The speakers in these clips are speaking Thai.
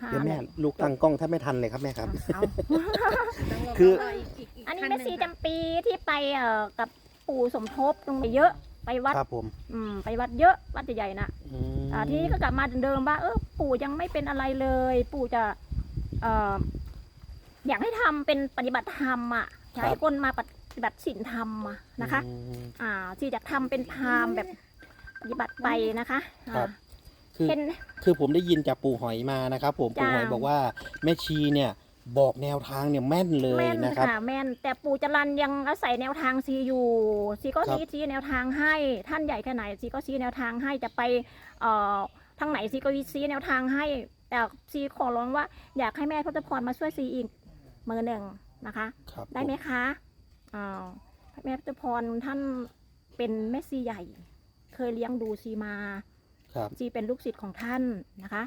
ห้าเดี๋ยวแม่เลยลูกตั้งกล้องแทบไม่ทันเลยครับแม่ครับ เอาคือ อันนี้แม่ซีจำปีที่ไปเอ่อกับปู่สมทบตรงนี้เยอะไปวัดครับผมอืมไปวัดเยอะวัดใหญ่ๆนะอืมอ่าทีนี้ก็กลับมาเดิมๆว่าเออปู่ยังไม่เป็นอะไรเลย ปู่จะเอ่ออยากให้ทำเป็นปฏิบัติธรรมอะอยากให้คนมาปฏิบัติศีลธรรมอะนะคะ อืม อ่าที่จะทำเป็นพราหมณ์แบบปฏิบัติไปนะคะครับ อ่า คือเป็น คือผมได้ยินจากปู่หอยมานะครับ ผมจ้าปู่หอยบอกว่าแม่ชีเนี่ยบอกแนวทางเนี่ยแม่นเลยแม่นนะครับ ค่ะแม่น แต่ปู่จรันยังอาศัยแนวทางซีอยู่ซีก็ครับชี้ชี้แนวทางให้ ท่านใหญ่แค่ไหนซีก็ชี้แนวทางให้จะไปเอ่อทางไหนซีก็ชี้แนวทางให้ แต่ซีขอร้องว่าอยากให้แม่ทศพรมาช่วยซีอีกมือหนึ่งนะคะ ครับได้ไหมคะอ่าแม่ทศพรท่านเป็นแม่ซีใหญ่ เคยเลี้ยงดูซีมา ครับซีเป็นลูกศิษย์ของท่านนะคะ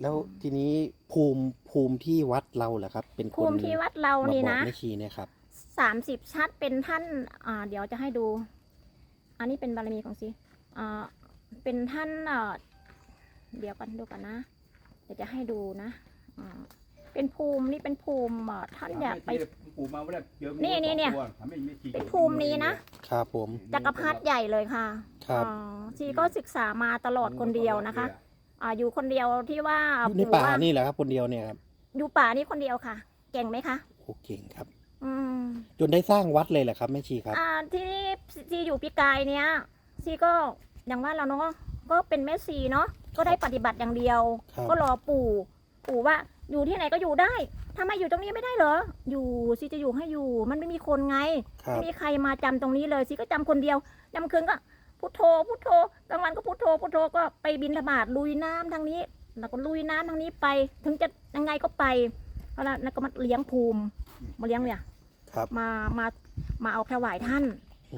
แล้วทีนี้ภูมิภูมิที่วัดเราเหรอครับ เป็นคนภูมิที่วัดเรามานี่บอกนะแม่ชีเนี่ยครับสามสิบชัดเป็นท่านอ่าเดี๋ยวจะให้ดู อันนี้เป็นบารมีของซีอ่าเป็นท่านเอ่อเดี๋ยวกันดูกันนะ เดี๋ยวจะให้ดูนะอ่า เป็นภูมินี่เป็นภูมิเอ่อท่านอยากไป ปู่มาว่าได้เจองูนี่นี่เนี่ย สองตัวทำให้ไม่ขี่เป็นภูมินี้นะครับผมจักรพรรดิใหญ่เลยค่ะครับอ่าซีก็ศึกษามาตลอดคนเดียวนะคะอ่าอยู่คนเดียวที่ว่าอยู่ในปู่ป่าว่านี่แหละครับ คนเดียวเนี่ยครับอยู่ป่านี่คนเดียวค่ะ เก่งไหมคะ โอเก่งครับ อืม จนได้สร้างวัดเลยแหละครับแม่ชีครับ อ่าที่ซีอยู่ปีกายเนี้ยซีก็อย่างว่าเราเนาะก็เป็นแม่ซีเนาะก็ได้ปฏิบัติอย่างเดียว ครับ ก็รอปู่ ปู่ว่า อยู่ที่ไหนก็อยู่ได้ทำไมอยู่ตรงนี้ไม่ได้เหรอ อยู่ซีจะอยู่ให้อยู่ มันไม่มีคนไง ครับ ไม่มีใครมาจำตรงนี้เลยซีก็จำคนเดียวจำคืนก็พุทโธพุทโธกลางวันก็พุทโธพุทโธก็ไปบินธบาตลุยน้ำทางนี้ แล้วก็ลุยน้ำทางนี้ไป ถึงจะยังไงก็ไปเพราะฉะนั้นก็มาเลี้ยงภูมิมาเลี้ยงเนี่ยครับ มามามาเอาถวายท่าน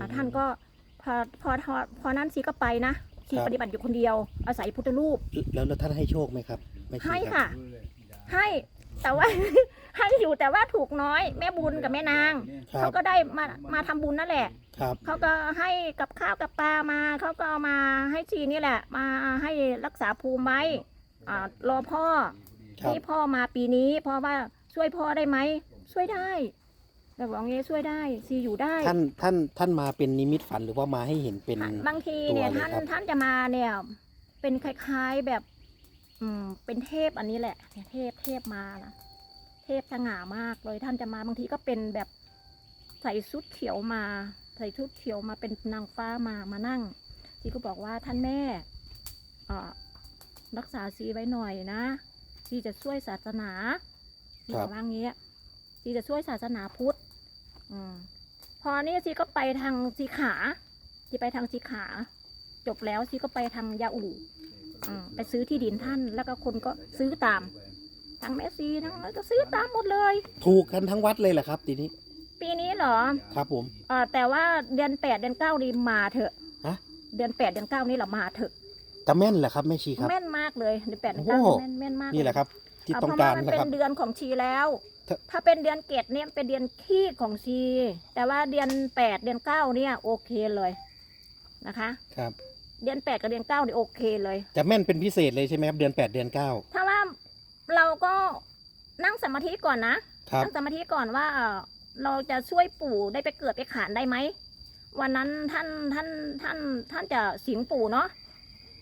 อ่าท่านก็พอพอพอพอนั้นซีก็ไปนะซีครับ ปฏิบัติอยู่คนเดียวอาศัยพุทธรูป แล้วแล้วท่านให้โชคไหมครับ แม่ชีให้รับค่ะ ให้แต่ว่า ให้อยู่แต่ว่าถูกน้อย แม่บุญกับแม่นางครัเขาบก็ได้มามาทำบุญนั่นแหละ ครับ เขาก็ให้กับข้าวกับปลามา เขาก็เอามาให้ชีนี่แหละ มาให้รักษาภูมิไว้อ่ารอพ่อครับ ที่พ่อมาปีนี้เพราะว่าช่วยพ่อได้ไหมช่วยได้แต่บอกงี้ช่วยได้ซีอยู่ได้ ท่านท่านท่านมาเป็นนิมิตฝันหรือว่ามาให้เห็นเป็น บางทีเนี่ยตัวเลยท่านครับ ท่านจะมาเนี่ย เป็นคล้ายๆแบบ อืมเป็นเทพอันนี้แหละเนี่ยเทพเทพมานะเทพสง่ามากเลยท่านจะมาบางทีก็เป็นแบบใส่ชุดเขียวมา ใส่ชุดเขียวมาเป็นนางฟ้ามามานั่งซีก็บอกว่าท่านแม่เอ่อรักษาซีไว้หน่อยนะซีจะช่วยศาสนาซีครับบอกว่างี้ซีจะช่วยศาสนาพุทธอืมพอนี่ซีก็ไปทางสีขาซีไปทางสีขา จบแล้วซีก็ไปทางยาอู่อ่า ไปซื้อที่ดินท่านแล้วก็คนก็ซื้อตามทั้งแม่ซีทั้งอะไรก็ซื้อตามหมดเลย ถูกกันทั้งวัดเลยเหรอครับทีนี้ ปีนี้เหรอครับผมเออแต่ว่าเดือนแปดเดือนเก้านี่มาเถอะฮะเดือนแปดเดือนเก้านี่เรามาเถอะแต่แม่นเหรอครับแม่ชีครับแม่นมากเลยเดือนแปดเดือนเก้าโอ้โหแม่นแม่นมากนี่แหละครับ ที่เต้องการเพะว่มันนะเป็ครับนเดือนของชีแล้วถ้าถ้าเป็นเดือนเกตเนี่ยเป็นเดือนขี้ของชี แต่ว่าเดือนแปดเดือนเก้าเนี่ยโอเคเลยนะคะ ครับ เดือนแปดกับเดือนเก้านี่โอเคเลย จะแม่นเป็นพิเศษเลยใช่ไหมครับเดือนแปดเดือนเก้า ถ้าว่าเราก็นั่งสมาธิก่อนนะ ครับ นั่งสมาธิก่อนว่าเอ่อเราจะช่วยปู่ได้ไปเกิดไปขานได้ไหม วันนั้นท่านท่านท่านท่านจะสิงปู่เนาะ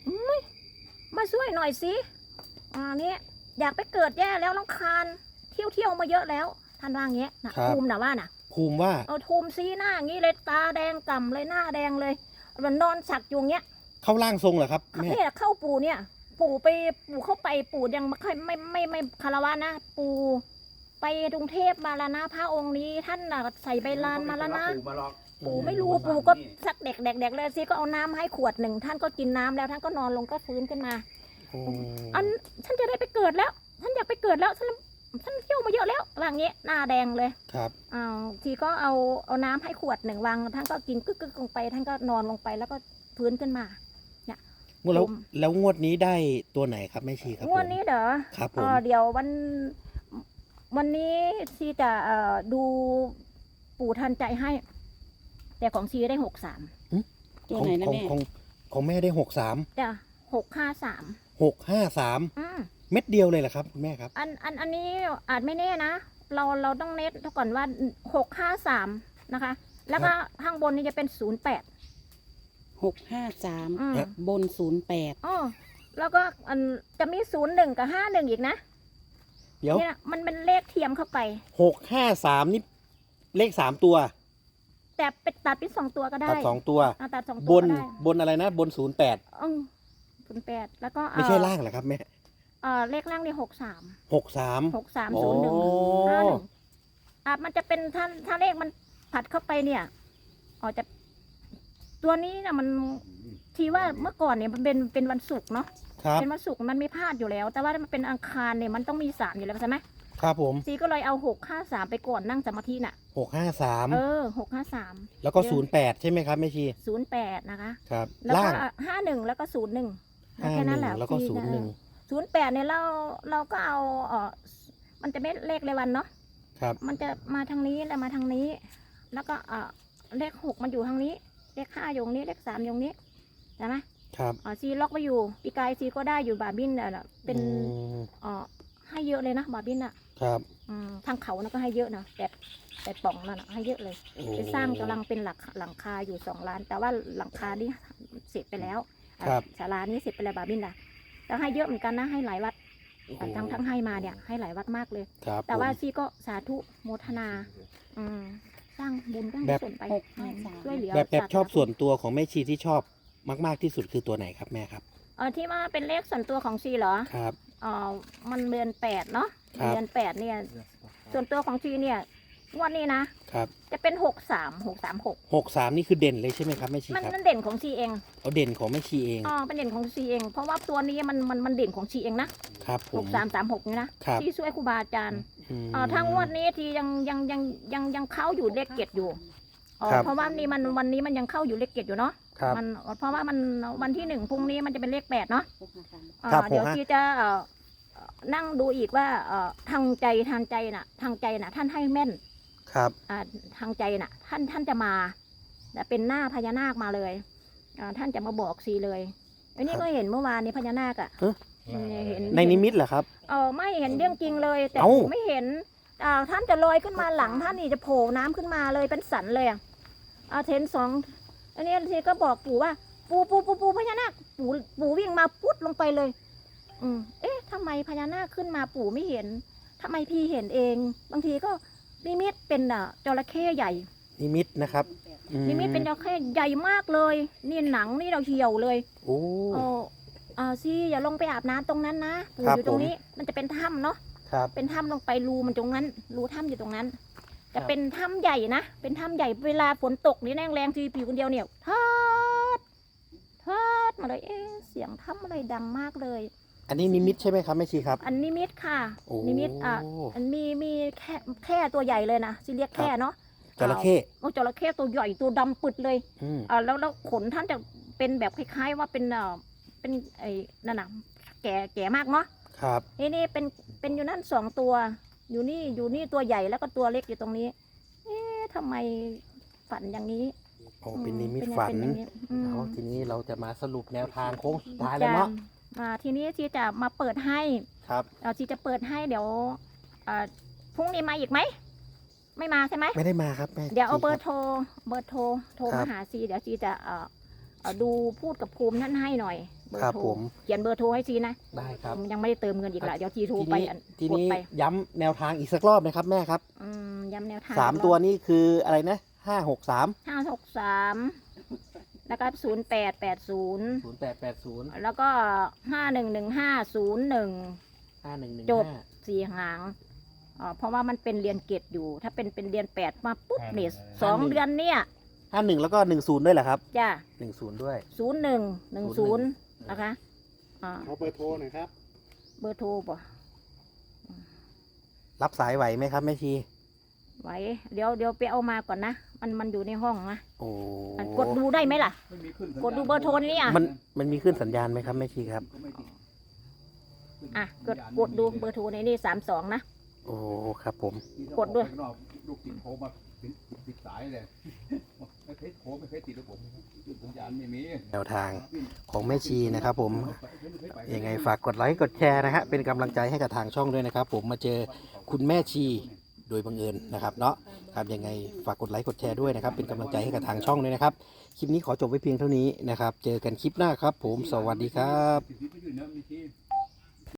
อุ๊ยมาช่วยหน่อยสิอ่าเนี่ยอยากไปเกิดแย่แล้วน้องคานเที่ยวเที่ยวมาเยอะแล้ว ท่านว่าอย่างเงี้ยนะครับ ภูมินะว่าน่ะ ภูมิว่า เอาทูมซีหน้าอย่างนี้เลยตาแดงก่ำเลยหน้าแดงเลยมันนอนสักอยู่อย่างเงี้ย เข้าร่างทรงเหรอครับแม่เนี่ยเข้าปู่เนี่ย ปู่ไปปู่เข้าไปปู่ยังไม่ค่อยไม่ไม่ไม่คารวะนะ ปู่ไปกรุงเทพมาแล้วนะพระองค์นี้ท่านน่ะใส่ใบลานมาแล้วนะ ปู่มาหรอกปู่ไม่รู้ปู่ก็สักเด็กเด็กเด็กเลยสิก็เอาน้ำให้ขวดหนึ่งท่านก็กินน้ำแล้วท่านก็นอนลงก็ฟื้นขึ้นมา โอ้อันฉันจะได้ไปเกิดแล้ว ฉันอยากไปเกิดแล้วฉันฉันเที่ยวมาเยอะแล้วว่าอย่างเงี้ยหน้าแดงเลยครับอ้าวทีก็เอาเอาน้ำให้ขวดหนึ่งวางท่านก็กินกึกกึกลงไป ท่านก็นอนลงไปแล้วก็ฟื้นขึ้นมา แล้วผมแล้วงวดนี้ได้ตัวไหนครับแม่ชีครับงวดนี้เด้อครับผเอ่มอเดี๋ยววันวันนี้ซีจะเอ่อดูปู่ทันใจให้ แต่ของซีได้หกสามตัวของไหนนะของแม่ของของแม่ได้หกสามจ้ะหกห้าสามโหกห้าสามอืมเม็ดเดียวเลยเหรอครับคุณแม่ครับ อันอันอันนี้อาจไม่แน่นะเราเราต้องเน็ตก่อนว่าหกห้าสามนะคะ แล้วก็ข้างบนนี่จะเป็นศูนย์แปด หกห้าสามอืมครับบนศูนย์แปดอ๋อแล้วก็อันจะมีศูนย์หนึ่งกับห้าหนึ่งอีกนะเดี๋ยวเนี่ยมันเป็นเลขเทียมเข้าไป หกห้าสามนี่เลขสามตัวแต่เป็นตัดเป็นสองตัวก็ได้ตัดสองตัว อ่าตัดสองบตัวนก็ได้บนอะไรนะ บนศูนย์แปดอืมศูนย์แปดแล้วก็เอ่อไม่ใช่ล่างเหรอครับแม่เออเลขล่างนี่หกสาม หกสาม หกสามโอ้ศูนย์หนึ่งห้าหนึ่งอะมันจะเป็นถ้าถ้าเลขมันผัดเข้าไปเนี่ยอ๋อจะ ตัวนี้นะมันทีว่าเมื่อก่อนเนี่ยมันเป็นเป็นวันศุกร์เนาะครับ เป็นวันศุกร์มันไม่พลาดอยู่แล้ว แต่ว่ามันเป็นอังคารเนี่ยมันต้องมีสามอยู่แล้วใช่ไหมครับผมซีก็เลยเอาหกห้าสามไปก่อนนั่งสมาธิน่ะหกห้าสามเออหกห้าสามแล้วก็ศูนย์แปดใช่ไหมครับแม่ชีศูนย์แปดนะคะ ครับ แล้วล่าก็งห้าหนึ่งแล้วก็ศูนย์หนึ่งห้าแค่หนั้นึ่นงแหละแล้วก็ศูนย์หนึ่งศูนย์แปดเนี่ยเราเราก็เอาเออมันจะไม่เลขเลยวันเนาะ ครับ มันจะมาทางนี้แล้วมาทางนี้ แล้วก็เออเลขหกมันอยู่ทางนี้ เลขห้าอยู่ตรงนี้เลขสามอยู่ตรงนี้ใช่ไหมครับอ๋อซีล็อกไว้อยู่ปีกายซีก็ได้อยู่บาบินเน่ะเป็นอืมเออให้เยอะเลยนะบาบินอะครับอืมทางเขานะก็ให้เยอะนะแต่แต่ป่องนั่นน่ะให้เยอะเลยโอ้ไปสร้างกำลังเป็นหลักหลังคาอยู่สองล้าน แต่ว่าหลังคานี่เสร็จไปแล้วอะครับศาลานี้เสร็จไปแล้วบาบินล่ะแล้วให้เยอะเหมือนกันนะให้หลายวัดโอ้โหทั้งทั้งให้มาเนี่ยให้หลายวัดมากเลยครับแต่ว่าผมซีก็สาธุโมทนา อืม สร้างบุญสร้างแบบกุศลไปหกห้าสามช่วยเหลือแบบแบบสัตว์ชอบส่วนตัวของแม่ชีที่ชอบมากๆที่สุดคือตัวไหนครับแม่ครับ เออที่ว่าเป็นเลขส่วนตัวของซีเหรอครับ เออมันเดือนแปดเนาะครับ เดือนแปดเนี่ย ส่วนตัวของซีเนี่ยงวันนี้นะครับจะเป็นหกสามหกสามหกหกสามนี่คือเด่นเลยใช่ไหมครับแม่ชีมันครับมันเด่นของซีเองเอาเด่นของแม่ชีเองอ๋อเป็นเด่นของซีเอง เพราะว่าตัวนี้มันมันมันเด่นของซีเองนะครับผหม กสามสามหกนี่นะครับ ที่ช่วยครูบาอาจารย์ม อ๋อทั้งงวดนี้ทียังยังยังยังยังเข้าอยู่เลขเจ็ดอยู่อ๋อครับ เพราะว่านี่มันวันนี้มันยังเข้าอยู่เลขเจ็ดอยู่เนาะครับ มันเพราะว่ามันวันที่หนึ่งพรุ่งนี้มันจะเป็นเลขแปดเนาะหกห้าสามอ่าครับเดี๋ยวผมฮะ ที่จะเอ่อเอ่อนั่งดูอีกว่าเอ่อทางใจทางใจน่ะ ทางใจน่ะ ท่านให้แม่น ครับ อ่าทางใจน่ะ ท่านท่านจะมาแต่เป็นหน้าพญานาคมาเลยอ่าท่านจะมาบอกซีเลยอันนี้ก็เห็นเมื่อวานนี้พญานาคอะ เนี่ยเห็นในนิมิตเหรอครับ เออไม่เห็นเรื่องจริงเลย แต่เอ้า ไม่เห็นอ่าท่านจะลอยขึ้นมาหลังท่านนี่จะโผล่น้ำขึ้นมาเลยเป็นสันเลยอะอาเทนสองอันนี้ทีก็บอกปู่ว่า ปู่ปู่ปู่ปู่พญานาคปู่ปู่วิ่งมาปุ๊ดลงไปเลย อืมเอ๊ะทำไมพญานาคขึ้นมาปู่ไม่เห็นทำไมพี่เห็นเอง บางทีก็นิมิตเป็นอะจระเข้ใหญ่ นิมิตนะครับอืนิมิตเป็นจระเข้ใหญ่มากเลย นี่หนังนี่เราเหี่ยวเลยโอ้โอ้อ่าซี่อย่าลงไปอาบน้ำตรงนั้นนะปู่ครับอยู่ตรผงมนี้มันจะเป็นถ้ำเนาะครับ เป็นถ้ำลงไปรูมันตรงนั้น รูถ้ำอยู่ตรงนั้นครัจะบเป็นถ้ำใหญ่นะเป็นถ้ำใหญ่เวลาฝนตกนี่แรงแรงๆทีผิวคนเดียวเนี่ยทอดทอดมาเลยเอ๊ะเสียงถ้ำอะไรดังมากเลย อันนี้นิมิตใช่ไหมครับแม่ชีครับ อันนิมิตค่ะ โอ้ นิมิตอะอันมีมีแค่แค่ตัวใหญ่เลยนะสิเรียกแค่เนาะจระเข้โอ้จระเข้ตัวใหญ่ตัวดำปึดเลยอืม อ่าแล้วแล้วขนท่านจะเป็นแบบคล้าย ๆ ว่าเป็นเอ่อ เป็นไอ้นั่นน่ะแก่แก่มากเนาะครับ นี่นี่เป็นเป็นอยู่นั่นสองตัว อยู่นี่อยู่นี่ตัวใหญ่แล้วก็ตัวเล็กอยู่ตรงนี้ เอ๊ะทำไมฝันอย่างนี้โอ้เป็นอืนิมิตเป็ฝันเป็อย่างนี้อืมเอาทีนี้เราจะมาสรุปแนวทางโค้งสุดท้ายแล้วเนาะจะอ่าทีนี้ที่จะมาเปิดให้ครับเอาที่จะเปิดให้เดี๋ยวอ่าพรุ่งนี้มาอีกไหมไม่มาใช่ไหมไม่ได้มาครับแม่เดี๋ยวเอาเบอชีร์โทรเบอร์โทรโทรครัมาบหาซีเดี๋ยวซีจะเอ่อเอ่อดูพูดกับภูมิท่านให้หน่อย เบอครับร์โทรผมเขียนเบอร์โทรให้ซีนะได้ครับ ผมยังไม่ได้เติมเงินอีกละเดี๋ยวซีโทรทีไปนี้อันทีกดนี้ไปย้ำแนวทางอีกสักรอบนะครับแม่ครับอืมย้ำแนวทางสามอีกรอบตัวนี้คืออะไรนะห้าหกสามห้าหกสามแล้วก็ศูนย์แปดแปดศูนย์ศูนย์แปดแปดศูนย์แล้วก็ห้าหนึ่งหนึ่งห้าศูนย์หนึ่ง ห้าหนึ่งหนึ่งจบ ห้าสี่หางอ๋อเพราะว่ามันเป็นเรียนเกตอยู่ ถ้าเป็นเป็นเรียนแปดมาปุ๊บเนี่ยสองเดือนเนี่ยห้าหนึ่งแล้วก็หนึ่งศูนย์ด้วยเหรอครับจ้ะหนึ่งศูนย์ด้วย ศูนย์หนึ่งหนึ่งศูนย์ นะคะอ่าขอเบอร์โทรหน่อยครับ เบอร์โทรป่ะรับสายไหวไหมครับแม่ชีไว้เดี๋ยวเดี๋ยวไปเอามาก่อนนะ มันมันอยู่ในห้องนะโอ้อะกดดูได้ไหมล่ะ ไม่มีขึ้นสัญญาณกดดูเบอร์โทรนี่อะ มันมันมีขึ้นสัญญาณไหมครับแม่ชีครับ ก็ไม่ติดอะกดกดดูเบอร์โทรในนี่สามสองนะ โอ้ครับผมที่ต้องกดด้วยออไปข้างนอกลูกติดโทรมาติดติดสายเลย ไม่เคยโทรไม่เคยติดระบบสัญญาณไม่มีแนวทางของแม่ชีนะครับผมยังไงฝากกดไลค์กดแชร์นะฮะเป็นกำลังใจให้กับทางช่องด้วยนะครับ ผมมาเจอคุณแม่ชีโดยบังเอิญนะครับเนาะครับยังไงฝากกดไลค์กดแชร์ด้วยนะครับ เป็นกำลังใจให้กับทางช่องด้วยนะครับ คลิปนี้ขอจบไว้เพียงเท่านี้นะครับ เจอกันคลิปหน้าครับ ผมสวัสดีครับ